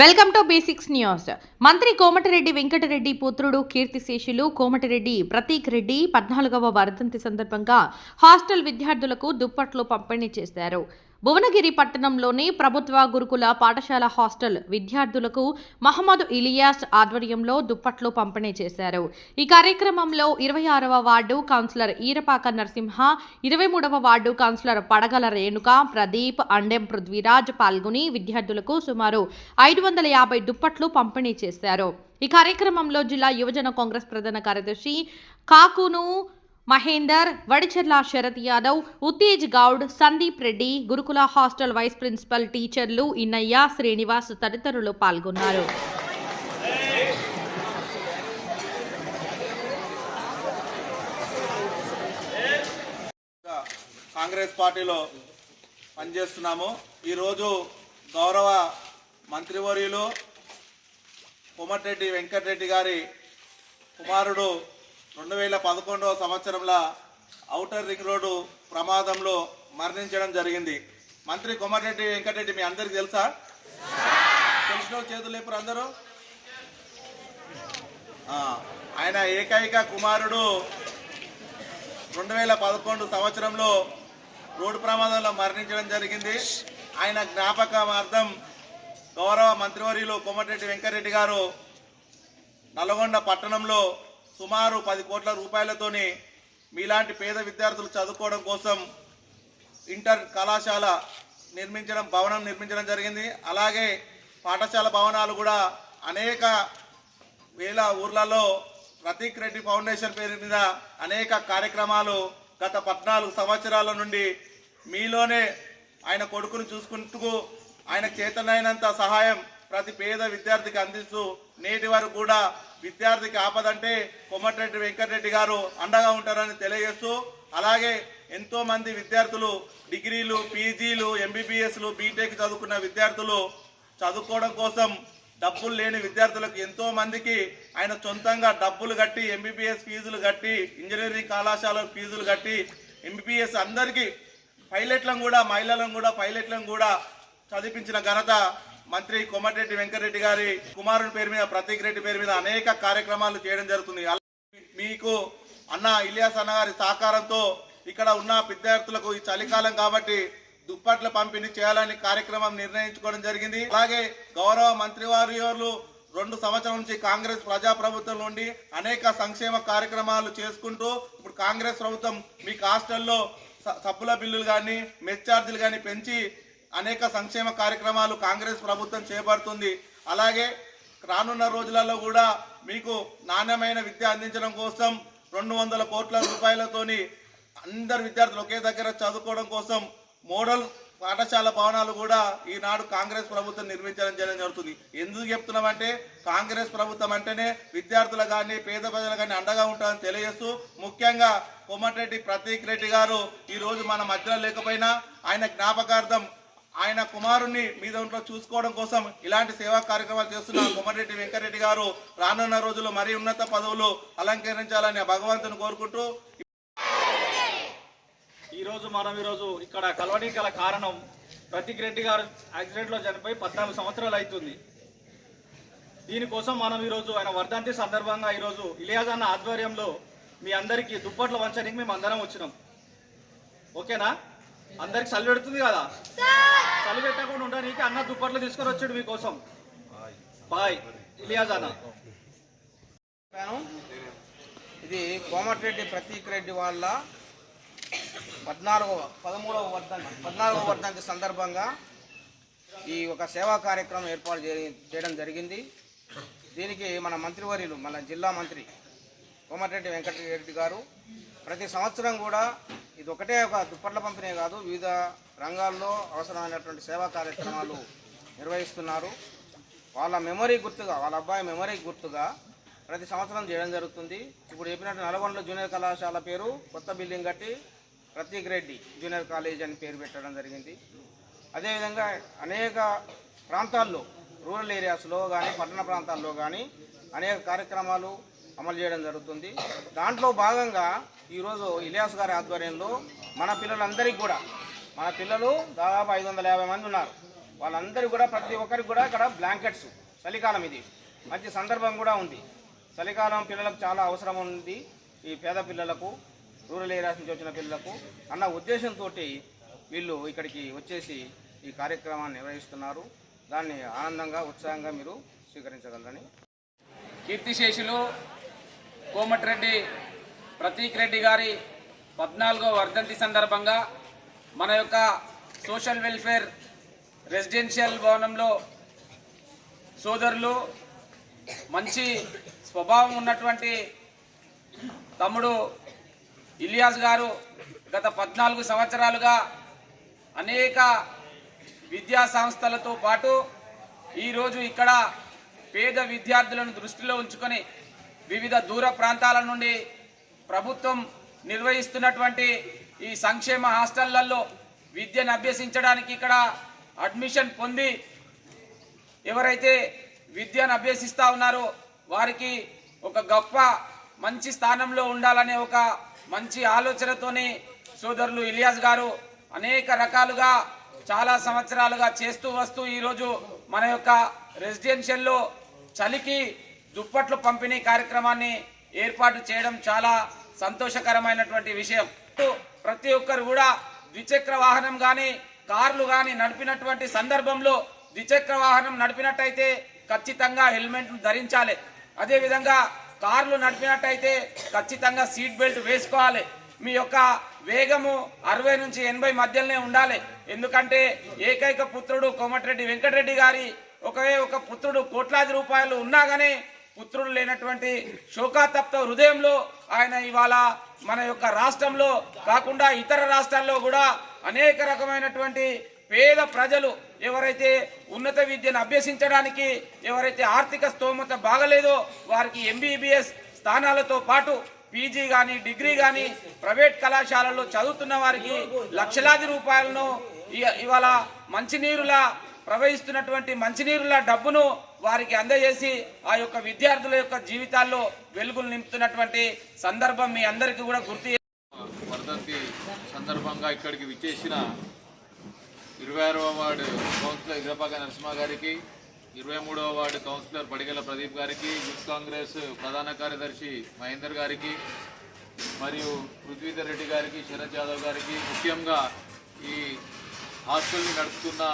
Welcome to basics news. మంత్రి కోమటిరెడ్డి వెంకటరెడ్డి పుత్రుడు కీర్తిశేషులు కోమటిరెడ్డి ప్రతీక్ రెడ్డి పద్నాలుగవ వర్ధంతి సందర్భంగా హాస్టల్ విద్యార్థులకు దుప్పట్లు పంపిణీ చేశారు. భువనగిరి పట్టణంలోని ప్రభుత్వ గురుకుల పాఠశాల హాస్టల్ విద్యార్థులకు మహమ్మద్ ఇలియాస్ ఆధ్వర్యంలో దుప్పట్లు పంపిణీ చేశారు. ఈ కార్యక్రమంలో ఇరవై ఆరవ వార్డు కౌన్సిలర్ ఈరపాక నరసింహ ఇరవై మూడవ వార్డు కౌన్సిలర్ పడగల రేణుక ప్రదీప్ అండెం పృథ్వీరాజ్ పాల్గొని విద్యార్థులకు సుమారు ఐదు వందల యాభై దుప్పట్లు పంపిణీ చేశారు. ఈ కార్యక్రమంలో జిల్లా యువజన కాంగ్రెస్ ప్రధాన కార్యదర్శి కాకును మహేందర్ వడిచెర్ల శరత్ యాదవ్ ఉత్తేజ్ గౌడ్ సందీప్ రెడ్డి గురుకుల హాస్టల్ వైస్ ప్రిన్సిపల్ టీచర్లు ఇన్నయ్య శ్రీనివాస్ తదితరులు పాల్గొన్నారు. కాంగ్రెస్ పార్టీలో పనిచేస్తున్నాము. ఈరోజు గౌరవ మంత్రివర్యులు కోమటిరెడ్డి వెంకటరెడ్డి గారి కుమారుడు రెండు వేల పదకొండవ సంవత్సరంలో ఔటర్ రింగ్ రోడ్డు ప్రమాదంలో మరణించడం జరిగింది. మంత్రి కోమటిరెడ్డి వెంకటరెడ్డి మీ అందరికి తెలుసా? తెలిసిన చేతులు లేపురు అందరూ. ఆయన ఏకైక కుమారుడు రెండు వేల పదకొండు సంవత్సరంలో రోడ్డు ప్రమాదంలో మరణించడం జరిగింది. ఆయన జ్ఞాపకార్థం గౌరవ మంత్రివర్యులు కోమటిరెడ్డి వెంకరెడ్డి గారు నల్గొండ పట్టణంలో సుమారు పది కోట్ల రూపాయలతోని మీలాంటి పేద విద్యార్థులు చదువుకోవడం కోసం ఇంటర్ కళాశాల నిర్మించడం భవనం నిర్మించడం జరిగింది. అలాగే పాఠశాల భవనాలు కూడా అనేక వేల ఊర్లలో ప్రతీక్ రెడ్డి ఫౌండేషన్ పేరు మీద అనేక కార్యక్రమాలు గత పద్నాలుగు సంవత్సరాల నుండి మీలోనే ఆయన కొడుకును చూసుకుంటూ ఆయన చేతనైనంత సహాయం ప్రతి పేద విద్యార్థికి అందిస్తూ నేటి వరకు కూడా విద్యార్థికి ఆపదంటే కొమ్మటిరెడ్డి వెంకటరెడ్డి గారు అండగా ఉంటారని తెలియజేస్తూ అలాగే ఎంతో మంది విద్యార్థులు డిగ్రీలు పీజీలు ఎంబీబీఎస్లు బీటెక్ చదువుకున్న విద్యార్థులు చదువుకోవడం కోసం డబ్బులు లేని విద్యార్థులకు ఎంతో మందికి ఆయన సొంతంగా డబ్బులు కట్టి ఎంబీబీఎస్ ఫీజులు కట్టి ఇంజనీరింగ్ కళాశాల ఫీజులు కట్టి ఎంబీబీఎస్ అందరికీ పైలట్లను కూడా మహిళలను కూడా పైలట్లను కూడా చదివించిన ఘనత మంత్రి కోమటిరెడ్డి వెంకటరెడ్డి గారి కుమారుని పేరు మీద ప్రతీక్ రెడ్డి పేరు మీద అనేక కార్యక్రమాలు చేయడం జరుగుతుంది. మీకు అన్న ఇలియాస్ అన్న గారి సహకారంతో ఇక్కడ ఉన్న విద్యార్థులకు ఈ చలికాలం కాబట్టి దుప్పట్ల పంపిణీ చేయాలని కార్యక్రమం నిర్ణయించుకోవడం జరిగింది. అలాగే గౌరవ మంత్రివారు రెండు సంవత్సరం నుంచి కాంగ్రెస్ ప్రజాప్రభుత్వం నుండి అనేక సంక్షేమ కార్యక్రమాలు చేసుకుంటూ ఇప్పుడు కాంగ్రెస్ ప్రభుత్వం మీకు హాస్టల్లో స- సబ్బుల బిల్లులు కానీ మెస్ ఛార్జీలు కానీ పెంచి అనేక సంక్షేమ కార్యక్రమాలు కాంగ్రెస్ ప్రభుత్వం చేపడుతుంది. అలాగే రానున్న రోజులలో కూడా మీకు నాణ్యమైన విద్య అందించడం కోసం రెండు వందల కోట్ల రూపాయలతోని అందరు విద్యార్థులు ఒకే దగ్గర చదువుకోవడం కోసం మోడల్ పాఠశాల భవనాలు కూడా ఈనాడు కాంగ్రెస్ ప్రభుత్వం నిర్మించడం చేయడం జరుగుతుంది. ఎందుకు చెప్తున్నామంటే కాంగ్రెస్ ప్రభుత్వం అంటేనే విద్యార్థులు కానీ పేద ప్రజలు కానీ అండగా ఉంటారని తెలియజేస్తూ ముఖ్యంగా కోమటిరెడ్డి ప్రతీక్ రెడ్డి గారు ఈరోజు మన మధ్యలో లేకపోయినా ఆయన జ్ఞాపకార్థం ఆయన కుమారుణ్ణి మీ దాంట్లో చూసుకోవడం కోసం ఇలాంటి సేవా కార్యక్రమాలు చేస్తున్న కొమరెడ్డి వెంకరెడ్డి గారు రానున్న రోజుల్లో మరీ ఉన్నత పదవులు అలంకరించాలని భగవంతుని కోరుకుంటూ ఈరోజు మనం ఈరోజు ఇక్కడ కలవడానికి గల కారణం ప్రతీక్ రెడ్డి గారు యాక్సిడెంట్లో చనిపోయి పద్నాలుగు సంవత్సరాలు అవుతుంది. దీనికోసం మనం ఈరోజు ఆయన వర్ధంతి సందర్భంగా ఈరోజు ఇలియాజ్ అన్న ఆధ్వర్యంలో మీ అందరికీ దుప్పట్లు వంచడానికి మేము అందరం వచ్చినాం. ఓకేనా? అందరికి చలి పెడుతుంది కదా? చలి పెట్టకుండా ఉండడానికి అన్న దుప్పట్లు తీసుకొని వచ్చాడు మీకోసం. బాయ్. ఇలియాజ్ అన్న ఇది కోమటిరెడ్డి ప్రతీక్ రెడ్డి వాళ్ళ పద్నాలుగవ పదమూడవ వర్ధంతి పద్నాలుగవ వర్ధంతి సందర్భంగా ఈ ఒక సేవా కార్యక్రమం ఏర్పాటు చేయడం జరిగింది. దీనికి మన మంత్రివర్యులు మన జిల్లా మంత్రి కోమటిరెడ్డి వెంకటరెడ్డి గారు ప్రతి సంవత్సరం కూడా ఇది ఒకటే ఒక దుప్పట్ల పంపిణీ కాదు వివిధ రంగాల్లో అవసరమైనటువంటి సేవా కార్యక్రమాలు నిర్వహిస్తున్నారు. వాళ్ళ మెమరీ గుర్తుగా వాళ్ళ అబ్బాయి మెమరీ గుర్తుగా ప్రతి సంవత్సరం చేయడం జరుగుతుంది. ఇప్పుడు చెప్పినట్టు నల్గొండలో జూనియర్ కళాశాల పేరు కొత్త బిల్డింగ్ కట్టి ప్రతీక్ రెడ్డి జూనియర్ కాలేజ్ అని పేరు పెట్టడం జరిగింది. అదేవిధంగా అనేక ప్రాంతాల్లో రూరల్ ఏరియాస్లో కానీ పట్టణ ప్రాంతాల్లో కానీ అనేక కార్యక్రమాలు అమలు చేయడం జరుగుతుంది. దాంట్లో భాగంగా ఈరోజు ఇలియాస్ గారి ఆధ్వర్యంలో మన పిల్లలందరికీ కూడా మన పిల్లలు దాదాపు ఐదు వందల యాభై మంది ఉన్నారు. వాళ్ళందరికీ కూడా ప్రతి ఒక్కరికి కూడా ఇక్కడ బ్లాంకెట్స్ చలికాలం ఇది. మంచి సందర్భం కూడా ఉంది. చలికాలం పిల్లలకు చాలా అవసరం ఉంది ఈ పేద పిల్లలకు రూరల్ ఏరియాస్ నుంచి వచ్చిన పిల్లలకు. అన్న ఉద్దేశంతో వీళ్ళు ఇక్కడికి వచ్చేసి ఈ కార్యక్రమాన్ని నిర్వహిస్తున్నారు. దాన్ని ఆనందంగా ఉత్సాహంగా మీరు స్వీకరించగలరని. కీర్తిశేషులు కోమటిరెడ్డి ప్రతీక్ రెడ్డి గారి పద్నాలుగో వర్ధంతి సందర్భంగా మన యొక్క సోషల్ వెల్ఫేర్ రెసిడెన్షియల్ భవనంలో సోదరులు మంచి స్వభావం ఉన్నటువంటి తమ్ముడు ఇలియాస్ గారు గత పద్నాలుగు సంవత్సరాలుగా అనేక విద్యా సంస్థలతో పాటు ఈరోజు ఇక్కడ పేద విద్యార్థులను దృష్టిలో ఉంచుకొని వివిధ దూర ప్రాంతాల నుండి ప్రభుత్వం నిర్వహిస్తున్నటువంటి ఈ సంక్షేమ హాస్టళ్ళలో విద్యను అభ్యసించడానికి ఇక్కడ అడ్మిషన్ పొంది ఎవరైతే విద్యను అభ్యసిస్తూ ఉన్నారో వారికి ఒక గొప్ప మంచి స్థానంలో ఉండాలనే ఒక మంచి ఆలోచనతోని సోదరులు ఇలియాస్ గారు అనేక రకాలుగా చాలా సంవత్సరాలుగా చేస్తూ వస్తూ ఈరోజు మన యొక్క రెసిడెన్షియల్లో చలికి దుప్పట్లు పంపిణీ కార్యక్రమాన్ని ఏర్పాటు చేయడం చాలా సంతోషకరమైనటువంటి విషయం. ప్రతి ఒక్కరు కూడా ద్విచక్ర వాహనం కానీ కార్లు కానీ నడిపినటువంటి సందర్భంలో ద్విచక్ర వాహనం నడిపినట్టయితే ఖచ్చితంగా హెల్మెట్ ధరించాలి. అదేవిధంగా కార్లు నడిపినట్టయితే ఖచ్చితంగా సీట్ బెల్ట్ వేసుకోవాలి. మీ యొక్క వేగము అరవై నుంచి ఎనభై మధ్యలోనే ఉండాలి. ఎందుకంటే ఏకైక పుత్రుడు కోమటిరెడ్డి వెంకటరెడ్డి గారి ఒకే ఒక పుత్రుడు కోట్లాది రూపాయలు ఉన్నా కానీ పుత్రుడు లేనటువంటి శోకాతప్త హృదయంలో ఆయన ఇవాళ మన యొక్క రాష్ట్రంలో కాకుండా ఇతర రాష్ట్రాల్లో కూడా అనేక రకమైనటువంటి పేద ప్రజలు ఎవరైతే ఉన్నత విద్యను అభ్యసించడానికి ఎవరైతే ఆర్థిక స్తోమత బాగలేదో వారికి ఎంబీబీఎస్ స్థానాలతో పాటు పీజీ కానీ డిగ్రీ కానీ ప్రైవేట్ కళాశాలల్లో చదువుతున్న వారికి లక్షలాది రూపాయలను ఇవాళ మంచినీరులా ప్రవహిస్తున్నటువంటి మంచినీరుల డబ్బును వారికి అందజేసి ఆ యొక్క విద్యార్థుల యొక్క జీవితాల్లో వెలుగులు నింపుతున్నటువంటి సందర్భం మీ అందరికీ కూడా గుర్తు వర్ధంతి సందర్భంగా ఇక్కడికి విచ్చేసిన ఇరవై ఆరవ వార్డు కౌన్సిలర్ ఇగ్రపాక నరసింహ గారికి ఇరవై మూడవ వార్డు కౌన్సిలర్ పడిగల ప్రదీప్ గారికి యూత్ కాంగ్రెస్ ప్రధాన కార్యదర్శి మహేందర్ గారికి మరియు పృథ్వీధర్ రెడ్డి గారికి శరత్ యాదవ్ గారికి ముఖ్యంగా ఈ హాస్టల్ని నడుపుతున్న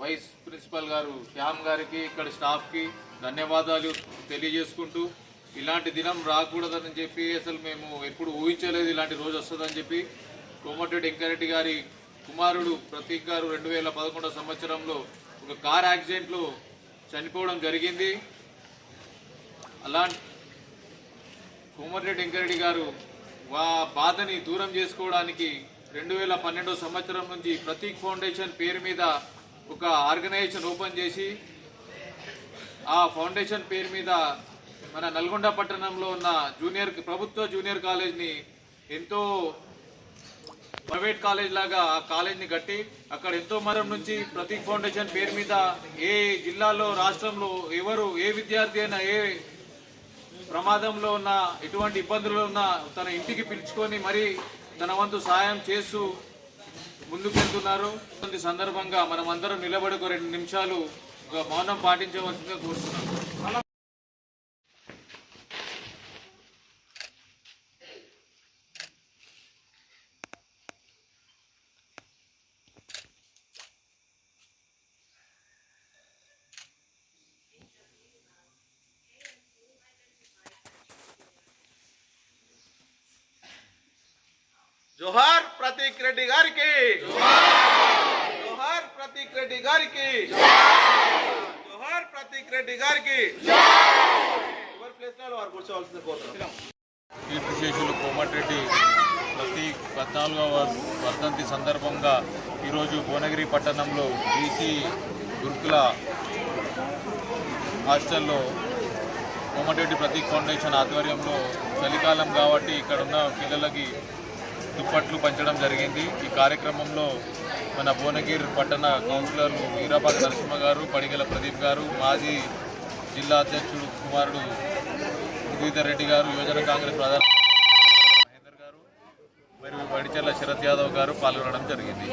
వైస్ ప్రిన్సిపల్ గారు శ్యామ్ గారికి ఇక్కడ స్టాఫ్కి ధన్యవాదాలు తెలియజేసుకుంటూ ఇలాంటి దినం రాకూడదని చెప్పి అసలు మేము ఎప్పుడు ఊహించలేదు ఇలాంటి రోజు వస్తుందని చెప్పి కోమటిరెడ్డి వెంకరెడ్డి గారి కుమారుడు ప్రతీక్ గారు రెండు వేల పదకొండవ సంవత్సరంలో ఒక కార్ యాక్సిడెంట్లో చనిపోవడం జరిగింది. అలా కోమటిరెడ్డి వెంకరెడ్డి గారు వా బాధని దూరం చేసుకోవడానికి రెండు వేల పన్నెండో సంవత్సరం నుంచి ప్రతీక్ ఫౌండేషన్ పేరు మీద ఒక ఆర్గనైజేషన్ ఓపెన్ చేసి ఆ ఫౌండేషన్ పేరు మీద మన నల్గొండ పట్టణంలో ఉన్న జూనియర్ ప్రభుత్వ జూనియర్ కాలేజ్ని ఎంతో ప్రైవేట్ కాలేజ్ లాగా ఆ కాలేజ్ని కట్టి అక్కడ ఎంతో మరం నుంచి ప్రతీక్ ఫౌండేషన్ పేరు మీద ఏ జిల్లాలో రాష్ట్రంలో ఎవరు ఏ విద్యార్థి అయినా ఏ ప్రమాదంలో ఉన్న ఎటువంటి ఇబ్బందులు ఉన్నా తన ఇంటికి పిలుచుకొని మరీ తన వంతు సాయం చేస్తూ ముందుకెళ్తున్నారు. ఈ సందర్భంగా మనం అందరం నిలబడి ఒక రెండు నిమిషాలు ఒక మౌనం పాటించవలసిందిగా కోరుతున్నాం. జోహార్ ప్రతీక్ రెడ్డి గారికి. జోహార్ ప్రతీక్ రెడ్డి గారికి. జోహార్ ప్రతీక్ రెడ్డి గారికి. ఎవరి ప్లేస్ వారు కూర్చోవలసింది కోరుతున్నాం కీర్తిశేషులు కోమటిరెడ్డి ప్రతి పద్నాలుగవ వర్ధంతి సందర్భంగా ఈరోజు భువనగిరి పట్టణంలో బీసీ గురుకుల హాస్టల్లో కోమటిరెడ్డి ప్రతీక్ ఫౌండేషన్ ఆధ్వర్యంలో చలికాలం కాబట్టి ఇక్కడ ఉన్న పిల్లలకి దుప్పట్లు పంచడం జరిగింది. ఈ కార్యక్రమంలో మన భువనగిరి పట్టణ కౌన్సిలర్లు వీరాబాద్ నరసింహ గారు పడిగల ప్రదీప్ గారు మాజీ జిల్లా అధ్యక్షుడు కుమారుడు శ్రీధర్ రెడ్డి గారు యువజన కాంగ్రెస్ ప్రధాన మహేందర్ గారు మరియు వడిచెల్ల శరత్ యాదవ్ గారు పాల్గొనడం జరిగింది.